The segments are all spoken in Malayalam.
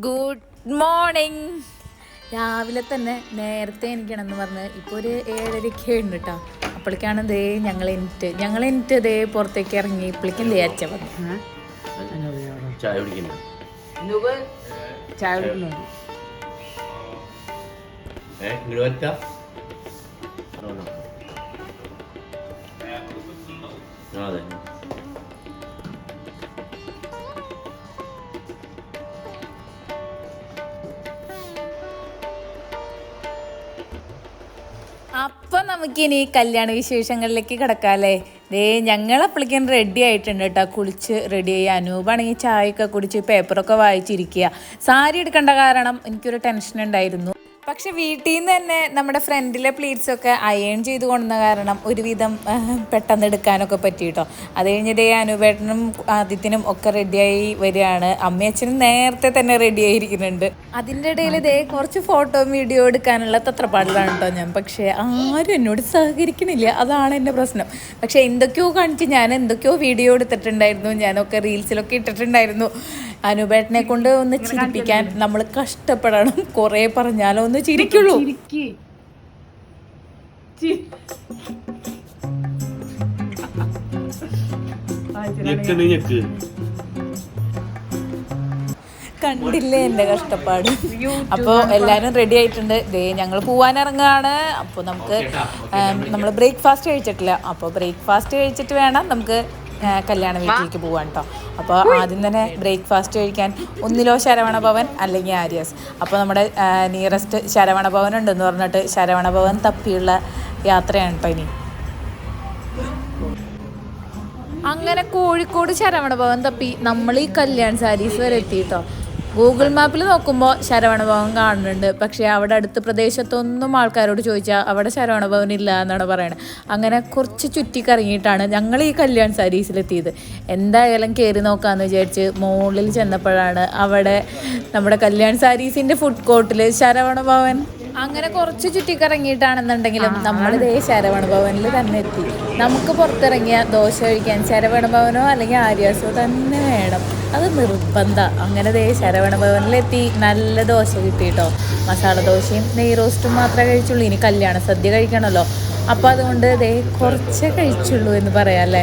ഗുഡ് മോർണിംഗ് രാവിലെ തന്നെ നേരത്തെ എനിക്കണമെന്ന് പറഞ്ഞ് ഇപ്പോൾ ഒരു ഏഴരയ്ക്ക് ഉണ്ട് കേട്ടോ അപ്പോഴേക്കാണ് ദേ ഞങ്ങൾ എനിക്ക് ഞങ്ങൾ എനിക്ക് ദേ പുറത്തേക്ക് ഇറങ്ങി. ഇപ്പോഴേക്കും ദേ അച്ഛ വന്നു. ചായ അതെ. നമുക്കിനി കല്യാണ വിശേഷങ്ങളിലേക്ക് കിടക്കാമല്ലേ ദേ ഞങ്ങൾ അപ്പോഴേക്കും റെഡി ആയിട്ടുണ്ട് കേട്ടോ. കുളിച്ച് റെഡി ആയി. അനൂപാണെങ്കിൽ ചായയൊക്കെ കുടിച്ച് പേപ്പറൊക്കെ വായിച്ചിരിക്കുക. സാരി എടുക്കേണ്ട കാരണം എനിക്കൊരു ടെൻഷൻ ഉണ്ടായിരുന്നു. പക്ഷെ വീട്ടിൽ നിന്ന് തന്നെ നമ്മുടെ ഫ്രണ്ടിലെ പ്ലീറ്റ്സ് ഒക്കെ അയൺ ചെയ്ത് കൊണ്ടുവന്ന കാരണം ഒരുവിധം പെട്ടെന്ന് എടുക്കാനൊക്കെ പറ്റി കേട്ടോ അത് കഴിഞ്ഞിട്ട് അനൂപേട്ടനും ആദിത്യനും ഒക്കെ റെഡിയായി വരികയാണ്. അമ്മയച്ഛനും നേരത്തെ തന്നെ റെഡി ആയിരിക്കുന്നുണ്ട്. അതിന്റെ ഇടയിൽ ഇതേ കുറച്ച് ഫോട്ടോ വീഡിയോ എടുക്കാനുള്ള തത്രപ്പാടിലാണ് കേട്ടോ ഞാൻ. പക്ഷേ ആരും എന്നോട് സഹകരിക്കുന്നില്ല അതാണ് എന്റെ പ്രശ്നം. പക്ഷേ എന്തൊക്കെയോ കാണിച്ച് ഞാൻ എന്തൊക്കെയോ വീഡിയോ എടുത്തിട്ടുണ്ടായിരുന്നു. ഞാനൊക്കെ റീൽസിലൊക്കെ ഇട്ടിട്ടുണ്ടായിരുന്നു. അനുപേട്ടനെ കൊണ്ട് ഒന്ന് ചിരിപ്പിക്കാൻ നമ്മൾ കഷ്ടപ്പെടണം. കുറേ പറഞ്ഞാലോ ഒന്ന് ചിരിക്കുള്ളൂ. കണ്ടില്ലേ എന്റെ കഷ്ടപ്പാട്? അപ്പോൾ എല്ലാവരും റെഡി ആയിട്ടുണ്ട്. ദേ ഞങ്ങൾ പോവാൻ ഇറങ്ങുകയാണ് അപ്പോൾ നമുക്ക് നമ്മൾ ബ്രേക്ക്ഫാസ്റ്റ് കഴിച്ചിട്ടില്ല. അപ്പോൾ ബ്രേക്ക്ഫാസ്റ്റ് കഴിച്ചിട്ട് വേണം നമുക്ക് കല്യാണ വീട്ടിലേക്ക് പോവാണ് കേട്ടോ അപ്പോൾ ആദ്യം തന്നെ ബ്രേക്ക്ഫാസ്റ്റ് കഴിക്കാൻ ഒന്നിലോ ശരവണ ഭവൻ അല്ലെങ്കിൽ ആര്യസ്. അപ്പോൾ നമ്മുടെ നിയറസ്റ്റ് ശരവണ ഭവൻ ഉണ്ടെന്ന് പറഞ്ഞിട്ട് ശരവണ ഭവൻ തപ്പിയുള്ള യാത്രയാണ് കേട്ടോ ഇനി. അങ്ങനെ കോഴിക്കോട് ശരവണ ഭവൻ തപ്പി നമ്മൾ ഈ കല്യാൺ സാരീസ് വരെ എത്തിയിട്ടോ ഗൂഗിൾ മാപ്പിൽ നോക്കുമ്പോൾ ശരവണഭവൻ കാണുന്നുണ്ട്. പക്ഷേ അവിടെ അടുത്ത പ്രദേശത്തൊന്നും ആൾക്കാരോട് ചോദിച്ചാൽ അവിടെ ശരവണഭവൻ ഇല്ല എന്നാണ് പറയുന്നത് അങ്ങനെ കുറച്ച് ചുറ്റിക്കറങ്ങിയിട്ടാണ് ഞങ്ങൾ ഈ കല്യാൺ സാരീസിലെത്തിയത് എന്തായാലും കയറി നോക്കാമെന്ന് വിചാരിച്ച് മുകളിൽ ചെന്നപ്പോഴാണ് അവിടെ നമ്മുടെ കല്യാൺ സാരീസിന്റെ ഫുഡ് കോർട്ടിൽ ശരവണഭവൻ അങ്ങനെ കുറച്ച് ചുറ്റിക്കറങ്ങിയിട്ടാണെന്നുണ്ടെങ്കിലും നമ്മൾ ഇതേ ശരവണ ഭവനിൽ തന്നെ എത്തി. നമുക്ക് പുറത്തിറങ്ങിയ ദോശ കഴിക്കാൻ ശരവണ ഭവനോ അല്ലെങ്കിൽ ആര്യാസോ തന്നെ വേണം. അത് നിർബന്ധ. അങ്ങനെ ദേ ശരവണ ഭവനിലെത്തി നല്ല ദോശ കിട്ടിയിട്ടോ. മസാല ദോശയും നെയ് റോസ്റ്റും മാത്രമേ കഴിച്ചുള്ളൂ. ഇനി കല്യാണ സദ്യ കഴിക്കണമല്ലോ. അപ്പോൾ അതുകൊണ്ട് ദേ കുറച്ചേ കഴിച്ചുള്ളൂ എന്ന് പറയാം അല്ലേ?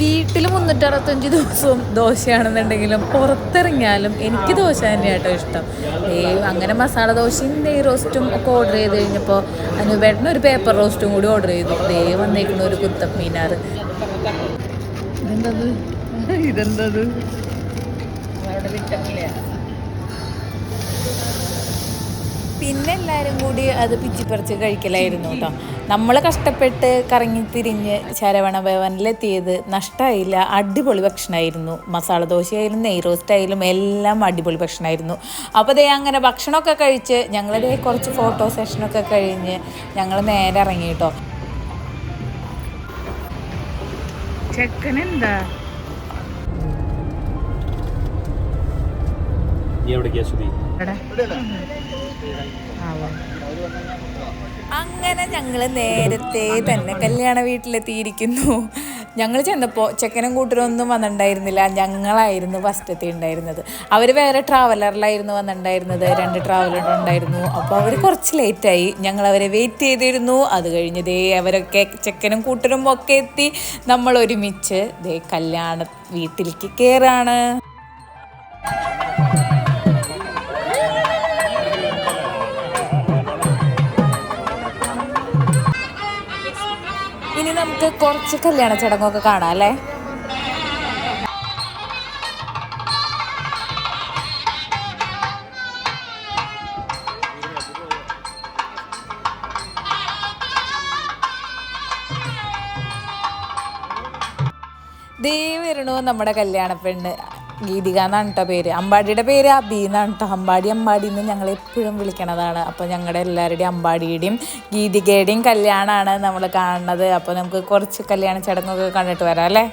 വീട്ടിൽ മുന്നൂറ്ററുപത്തഞ്ച് ദിവസവും ദോശയാണെന്നുണ്ടെങ്കിലും പുറത്തിറങ്ങിയാലും എനിക്ക് ദോശ തന്നെയാട്ടോ ഇഷ്ടം. ഈ അങ്ങനെ മസാല ദോശയും നെയ് റോസ്റ്റും ഒക്കെ ഓർഡർ ചെയ്ത് കഴിഞ്ഞപ്പോൾ അനുപേട്ടന് ഒരു പേപ്പർ റോസ്റ്റും കൂടി ഓർഡർ ചെയ്തു. ദേ വന്നേക്കുന്ന ഒരു കുത്തപ്പ് മീനാറ് ഇതെന്തത്? ഇതെന്തത് പിന്നെ എല്ലാവരും കൂടി അത് പിച്ചിപ്പറിച്ച് കഴിക്കലായിരുന്നു കേട്ടോ. നമ്മൾ കഷ്ടപ്പെട്ട് കറങ്ങി തിരിഞ്ഞ് ശരവണ ഭവനിലെത്തിയത് നഷ്ടമായില്ല അടിപൊളി ഭക്ഷണമായിരുന്നു മസാല ദോശയായാലും നെയ് റോസ്റ്റ് ആയാലും എല്ലാം അടിപൊളി ഭക്ഷണമായിരുന്നു അപ്പോൾ ദേ അങ്ങനെ ഭക്ഷണമൊക്കെ കഴിച്ച് ഞങ്ങളുടെ കുറച്ച് ഫോട്ടോ സെഷനൊക്കെ കഴിഞ്ഞ് ഞങ്ങൾ നേരെ ഇറങ്ങി കേട്ടോ. ചെക്കനെന്താ? നീ എവിടേക്കാ ശ്രുതി അങ്ങനെ ഞങ്ങൾ നേരത്തെ തന്നെ കല്യാണ വീട്ടിലെത്തിയിരിക്കുന്നു. ഞങ്ങൾ ചെന്നപ്പോൾ ചെക്കനും കൂട്ടരും ഒന്നും വന്നിട്ടുണ്ടായിരുന്നില്ല ഞങ്ങളായിരുന്നു ഫസ്റ്റത്തെ ഉണ്ടായിരുന്നത്. അവർ വേറെ ട്രാവലറിലായിരുന്നു വന്നിട്ടുണ്ടായിരുന്നത് രണ്ട് ട്രാവലർ ഉണ്ടായിരുന്നു. അപ്പോൾ അവർ കുറച്ച് ലേറ്റായി. ഞങ്ങൾ അവരെ വെയിറ്റ് ചെയ്തിരുന്നു. അത് കഴിഞ്ഞ് ദേ അവരൊക്കെ ചെക്കനും കൂട്ടരും ഒക്കെ എത്തി. നമ്മൾ ഒരുമിച്ച് ദേ കല്യാണ വീട്ടിലേക്ക് കയറാണ് കുറച്ച് കല്യാണ ചടങ്ങൊക്കെ കാണാം അല്ലേ? ദേ വരണോ നമ്മുടെ കല്യാണ പെണ്ണ്. ഗീതിക എന്നാണ് കേട്ടോ പേര്. അമ്പാടിയുടെ പേര് അബി എന്നാണ് കേട്ടോ അമ്പാടി അമ്പാടി എന്ന് ഞങ്ങൾ എപ്പോഴും വിളിക്കണതാണ്. അപ്പോൾ ഞങ്ങളുടെ എല്ലാവരുടെയും അമ്പാടിയുടെയും ഗീതികയുടെയും കല്യാണമാണ് നമ്മൾ കാണുന്നത്. അപ്പോൾ നമുക്ക് കുറച്ച് കല്യാണ ചടങ്ങൊക്കെ കണ്ടിട്ട് വരാം അല്ലേ?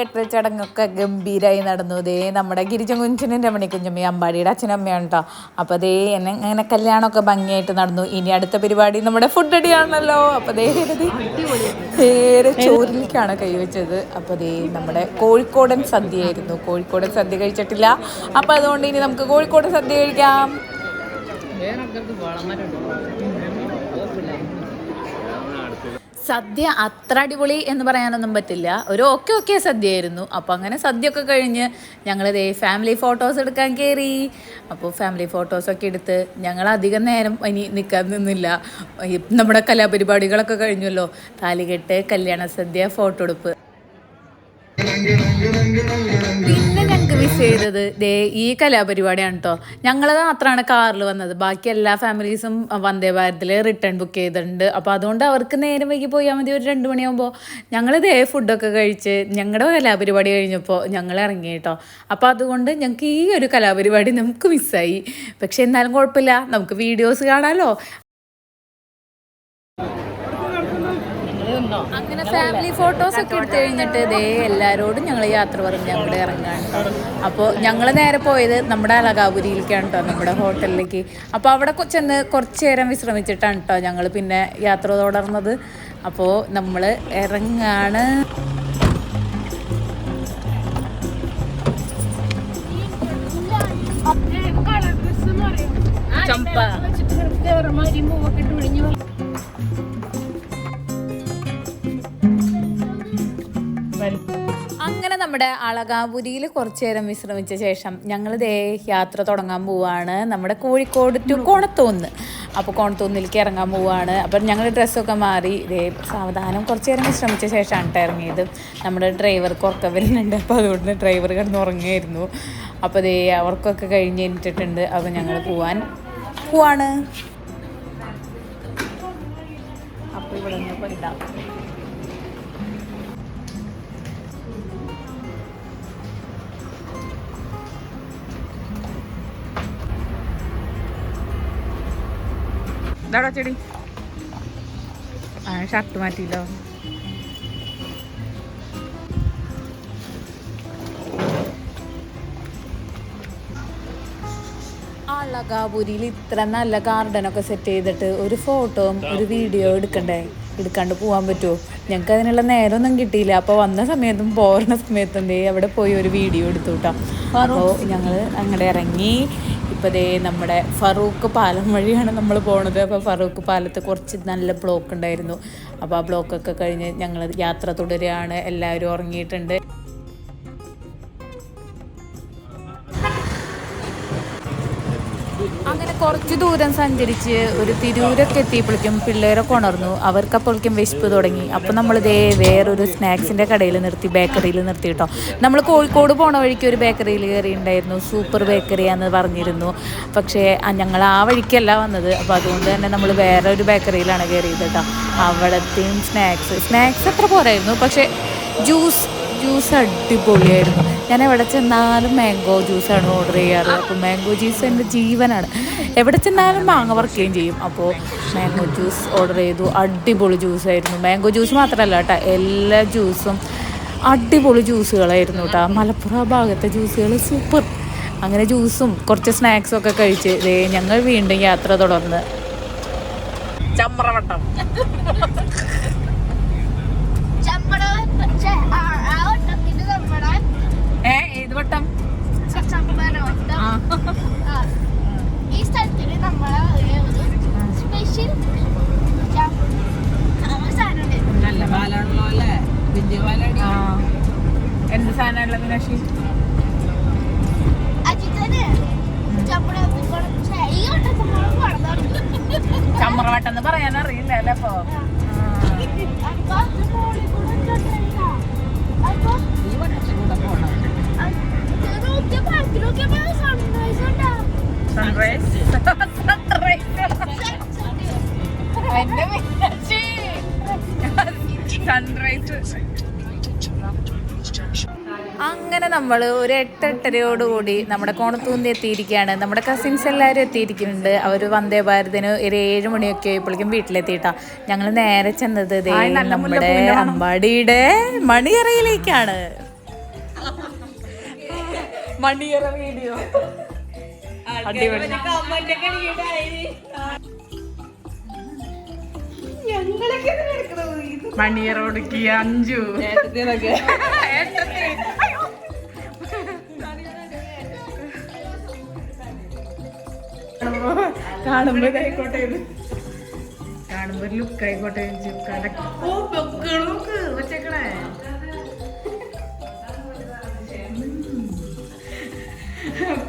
താലികെട്ട് ചടങ്ങൊക്കെ ഗംഭീരമായി നടന്നു. ദേ നമ്മുടെ ഗിരിജ കുഞ്ചനും രമണി കുഞ്ചമ്മയും അമ്പാടിയുടെ അച്ഛനും അമ്മയാണ് കേട്ടോ അപ്പോൾ ദേ എന്നെ അങ്ങനെ കല്യാണമൊക്കെ ഭംഗിയായിട്ട് നടന്നു. ഇനി അടുത്ത പരിപാടി നമ്മുടെ ഫുഡ് അടിയാണല്ലോ അപ്പോൾ ദേ നേരെ ചോറിലേക്കാണ് കൈവച്ചത് അപ്പോൾ ദേ നമ്മുടെ കോഴിക്കോടൻ സദ്യയായിരുന്നു കോഴിക്കോടൻ സദ്യ കഴിച്ചിട്ടില്ല. അപ്പോൾ അതുകൊണ്ട് ഇനി നമുക്ക് കോഴിക്കോടൻ സദ്യ കഴിക്കാം. സദ്യ അത്ര അടിപൊളി എന്ന് പറയാനൊന്നും പറ്റില്ല. ഒരു ഓക്കെ ഓക്കെ സദ്യയായിരുന്നു. അപ്പോൾ അങ്ങനെ സദ്യ ഒക്കെ കഴിഞ്ഞ് ഞങ്ങൾ ദേ ഫാമിലി ഫോട്ടോസ് എടുക്കാൻ കയറി അപ്പോൾ ഫാമിലി ഫോട്ടോസൊക്കെ എടുത്ത് ഞങ്ങൾ അധികം നേരം ഇനി നിൽക്കാൻ നിന്നില്ല. നമ്മുടെ കലാപരിപാടികളൊക്കെ കഴിഞ്ഞല്ലോ. താലികെട്ട് കല്യാണ സദ്യ ഫോട്ടോ എടുപ്പ്. പിന്നെ ഞങ്ങൾക്ക് മിസ് ചെയ്തത് ദേ ഈ കലാപരിപാടിയാണ് കേട്ടോ ഞങ്ങൾ മാത്രമാണ് കാറിൽ വന്നത്. ബാക്കി എല്ലാ ഫാമിലീസും വന്ദേ ഭാരതിൽ റിട്ടേൺ ബുക്ക് ചെയ്തിട്ടുണ്ട്. അപ്പോൾ അതുകൊണ്ട് അവർക്ക് നേരം വൈകി പോയാൽ മതി. ഒരു രണ്ട് മണിയാകുമ്പോൾ ഞങ്ങൾ ദേ ഫുഡൊക്കെ കഴിച്ച് ഞങ്ങളുടെ കലാപരിപാടി കഴിഞ്ഞപ്പോൾ ഞങ്ങൾ ഇറങ്ങി കേട്ടോ അപ്പോൾ അതുകൊണ്ട് ഞങ്ങൾക്ക് ഈ ഒരു കലാപരിപാടി നമുക്ക് മിസ്സായി പക്ഷേ എന്നാലും കുഴപ്പമില്ല. നമുക്ക് വീഡിയോസ് കാണാമല്ലോ അങ്ങനെ ഫാമിലി ഫോട്ടോസ് ഒക്കെ എടുത്തു കഴിഞ്ഞിട്ട് ദേ എല്ലാവരോടും ഞങ്ങൾ യാത്ര പറഞ്ഞ് ഞങ്ങൾ ഇറങ്ങാണ് അപ്പോൾ ഞങ്ങൾ നേരെ പോയത് നമ്മുടെ അലകാപുരിയിലേക്കാണ് കേട്ടോ നമ്മുടെ ഹോട്ടലിലേക്ക്. അപ്പോൾ അവിടെ ചെന്ന് കുറച്ച് നേരം വിശ്രമിച്ചിട്ടാണ് കേട്ടോ ഞങ്ങൾ പിന്നെ യാത്ര തുടർന്നത്. അപ്പോൾ നമ്മൾ ഇറങ്ങാണ്. ചമ്പ. നമ്മുടെ അളകാപുരിയിൽ കുറച്ചു നേരം വിശ്രമിച്ച ശേഷം ഞങ്ങൾ ദേ യാത്ര തുടങ്ങാൻ പോവാണ്. നമ്മുടെ കോഴിക്കോട് ടു കോണത്തോന്ന്. അപ്പോൾ കോണത്തോന്നിലേക്ക് ഇറങ്ങാൻ പോവാണ്. അപ്പം ഞങ്ങൾ ഡ്രസ്സൊക്കെ മാറി ഇതേ സാവധാനം കുറച്ച് നേരം വിശ്രമിച്ച ശേഷമാണ് കേട്ടോ ഇറങ്ങിയത്. നമ്മുടെ ഡ്രൈവർക്ക് ഉറക്കം വരുന്നുണ്ട്. അപ്പോൾ അതുകൊണ്ട് ഡ്രൈവർ കിടന്ന് ഉറങ്ങിയായിരുന്നു അപ്പോൾ ദേ അവർക്കൊക്കെ കഴിഞ്ഞ് കഴിഞ്ഞിട്ടുണ്ട് അപ്പോൾ ഞങ്ങൾ പോവാൻ പോവാണ്. അപ്പോൾ ഇവിടെ നിന്ന് പോയിട്ടാ ഇതാടാ ചെടി. ആ ഷർട്ട് മാറ്റിയില്ലോ. അളകാപുരിയിൽ ഇത്ര നല്ല ഗാർഡനൊക്കെ സെറ്റ് ചെയ്തിട്ട് ഒരു ഫോട്ടോയും ഒരു വീഡിയോ എടുക്കണ്ടേ? എടുക്കാണ്ട് പോകാൻ പറ്റുമോ ഞങ്ങൾക്ക് അതിനുള്ള നേരമൊന്നും കിട്ടിയില്ല. അപ്പോൾ വന്ന സമയത്തും പോരണ സമയത്തും അവിടെ പോയി ഒരു വീഡിയോ എടുത്തു കേട്ടോ അപ്പോൾ ഞങ്ങൾ അങ്ങോട്ട് ഇറങ്ങി. ഇപ്പോൾ നമ്മുടെ ഫറൂഖ് പാലം വഴിയാണ് നമ്മൾ പോണത്. അപ്പോൾ ഫറൂഖ് പാലത്ത് കുറച്ച് നല്ല ബ്ലോക്ക് ഉണ്ടായിരുന്നു. അപ്പോൾ ആ ബ്ലോക്കൊക്കെ കഴിഞ്ഞ് ഞങ്ങൾ യാത്ര തുടരുകയാണ്. എല്ലാവരും ഉറങ്ങിയിട്ടുണ്ട്. അങ്ങനെ കുറച്ച് ദൂരം സഞ്ചരിച്ച് ഒരു തിരൂരൊക്കെ എത്തിയപ്പോഴേക്കും പിള്ളേരൊക്കെ ഉണർന്നു. അവർക്കപ്പോഴേക്കും വിശപ്പ് തുടങ്ങി. അപ്പോൾ നമ്മൾ ഇതേ വേറൊരു സ്നാക്സിന്റെ കടയിൽ നിർത്തി ബേക്കറിയിൽ നിർത്തി കേട്ടോ. നമ്മൾ കോഴിക്കോട് പോണ വഴിക്ക് ഒരു ബേക്കറിയിൽ കയറിയിട്ടുണ്ടായിരുന്നു സൂപ്പർ ബേക്കറിയാന്ന് പറഞ്ഞിരുന്നു. പക്ഷേ ഞങ്ങൾ ആ വഴിക്കല്ല വന്നത്. അപ്പോൾ അതുകൊണ്ട് തന്നെ നമ്മൾ വേറെ ഒരു ബേക്കറിയിലാണ് കയറിയത് കേട്ടോ. അവിടത്തെയും സ്നാക്സ്. സ്നാക്സ് അത്ര പോരായിരുന്നു. പക്ഷേ ജ്യൂസ് ജ്യൂസ് അടിപൊളിയായിരുന്നു. ഞാൻ എവിടെ ചെന്നാലും മാംഗോ ജ്യൂസാണ് ഓർഡർ ചെയ്യാറ്. അപ്പോൾ മാംഗോ ജ്യൂസ് എന്റെ ജീവനാണ്. എവിടെ ചെന്നാലും മാങ്ങ വറുക്കുകയും ചെയ്യും. അപ്പോൾ മാംഗോ ജ്യൂസ് ഓർഡർ ചെയ്തു. അടിപൊളി ജ്യൂസായിരുന്നു മാംഗോ ജ്യൂസ് മാത്രമല്ല കേട്ടോ എല്ലാ ജ്യൂസും അടിപൊളി ജ്യൂസുകളായിരുന്നു കേട്ടോ. മലപ്പുറം ഭാഗത്തെ ജ്യൂസുകൾ സൂപ്പർ അങ്ങനെ ജ്യൂസും കുറച്ച് സ്നാക്സും ഒക്കെ കഴിച്ച് ദേ ഞങ്ങൾ വീണ്ടും യാത്ര തുടർന്ന്. ചമ്രവട്ടം. ഈ സ്ഥലത്തിന് നമ്മളെ ഒരു സ്പെഷ്യൽ നല്ല പാലാണല്ലോ അല്ലേ? വലിയ പാലാടി. ആ. എന്ത് സാധനമുള്ള മീനാക്ഷി? ചമ്മറവട്ടം എന്ന് പറയാൻ അറിയില്ല അല്ലേ. അപ്പൊ? ഈ വട്ടത്തിൽ കൂടെ പോണം. സൺറൈസ് അങ്ങനെ നമ്മൾ ഒരു എട്ടെട്ടരയോടുകൂടി നമ്മുടെ കോണത്തൂന്തി എത്തിയിരിക്കുകയാണ്. നമ്മുടെ കസിൻസ് എല്ലാവരും എത്തിയിരിക്കുന്നുണ്ട്. അവർ വന്ദേ ഭാരതിന് ഒരു ഏഴ് മണിയൊക്കെ ആയപ്പോഴേക്കും വീട്ടിലെത്തിയിട്ടാ. ഞങ്ങൾ നേരെ ചെന്നത് നമ്മുടെ അമ്പാടിയുടെ മണിയറയിലേക്കാണ്. മണിയറ വീഡിയോ. അടിപൊളി. അഞ്ചു. കാണുമ്പോ ഇതായിക്കോട്ടെ. ഇത്. കാണുമ്പോ ലുക്ക് ആയിക്കോട്ടെ വെച്ചേക്കണേ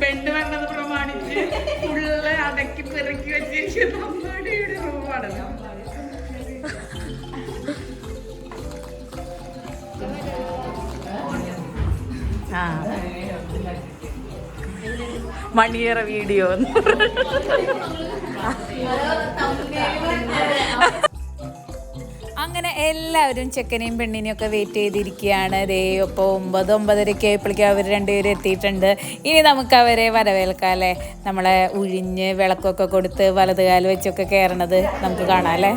പെണ്ണ് വന്നത് പ്രമാണിച്ച് ഫുള്ള് അടക്കി പെറുക്കി വെച്ചിരിക്കുന്ന അമ്മയുടെ റൂമാണ് മണിയറ വീഡിയോ അങ്ങനെ എല്ലാവരും ചെക്കനെയും പെണ്ണിനെയും ഒക്കെ വെയിറ്റ് ചെയ്തിരിക്കുകയാണ്. ദേ ഇപ്പോൾ ഒമ്പത് ഒമ്പതരയ്ക്ക് ആയപ്പോഴേക്കും അവർ രണ്ടുപേരും എത്തിയിട്ടുണ്ട്. ഇനി നമുക്ക് അവരെ വരവേൽക്കാം അല്ലേ? നമ്മളെ ഉഴിഞ്ഞ് വിളക്കൊക്കെ കൊടുത്ത് വലതുകാൽ വെച്ചൊക്കെ കയറണത് നമുക്ക് കാണാം അല്ലേ?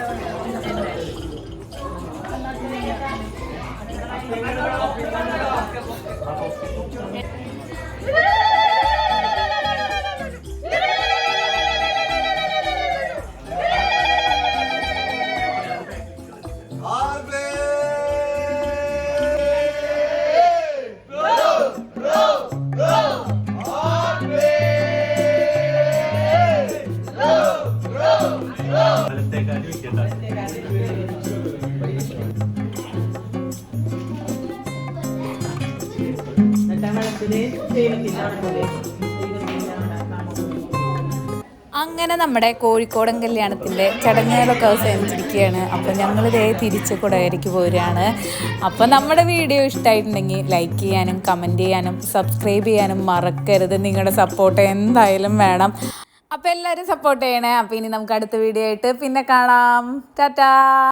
അങ്ങനെ നമ്മുടെ കോഴിക്കോടൻ കല്യാണത്തിന്റെ ചടങ്ങുകളൊക്കെ അവസാനിച്ചിരിക്കുകയാണ്. അപ്പോൾ ഞങ്ങൾ ഇതേ തിരിച്ച് കൊടകരയ്ക്ക് പോരുകയാണ്. അപ്പോൾ നമ്മുടെ വീഡിയോ ഇഷ്ടമായിട്ടുണ്ടെങ്കിൽ ലൈക്ക് ചെയ്യാനും കമന്റ് ചെയ്യാനും സബ്സ്ക്രൈബ് ചെയ്യാനും മറക്കരുത്. നിങ്ങളുടെ സപ്പോർട്ട് എന്തായാലും വേണം. അപ്പോൾ എല്ലാവരും സപ്പോർട്ട് ചെയ്യണേ. അപ്പോൾ ഇനി നമുക്ക് അടുത്ത വീഡിയോ ആയിട്ട് പിന്നെ കാണാം. ടാറ്റാ!